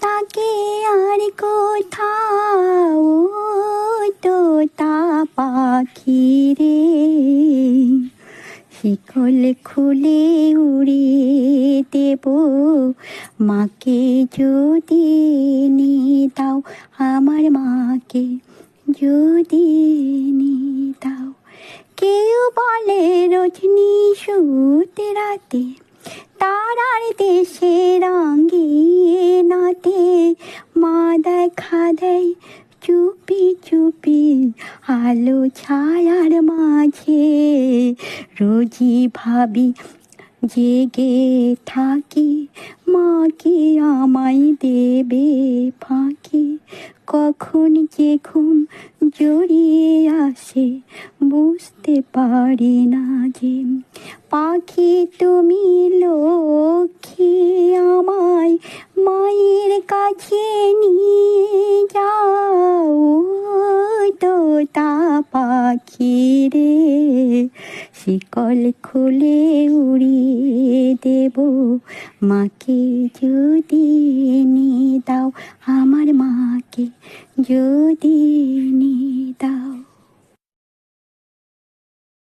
তাকে আর কোথাও তো তা পাখি রে। শিকল খুলে উড়িয়ে দেব, মাকে যদি নিয়ে দাও, আমার মাকে যদি নিয়ে দাও। কেউ বলে রজনী সুতে রাতে তারার দেশে নাতে মা দেখা দেয় চুপি চুপি আলো ছায়ার মাঝে রোজি ভাবি জেগে থাকি। মা কি আমায় দেবে ফাঁকি? কখন যে ঘুম জড়িয়ে আসে বুঝতে পারি না যে পাখি তুমি লক্ষ্মী আমায় মায়ের কাছে নিয়ে যাও তো তা পাখি রে। শিকল খুলে উড়িয়ে দেব, মাকে যদি নিয়ে দাও, আমার মাকে যদি নিয়ে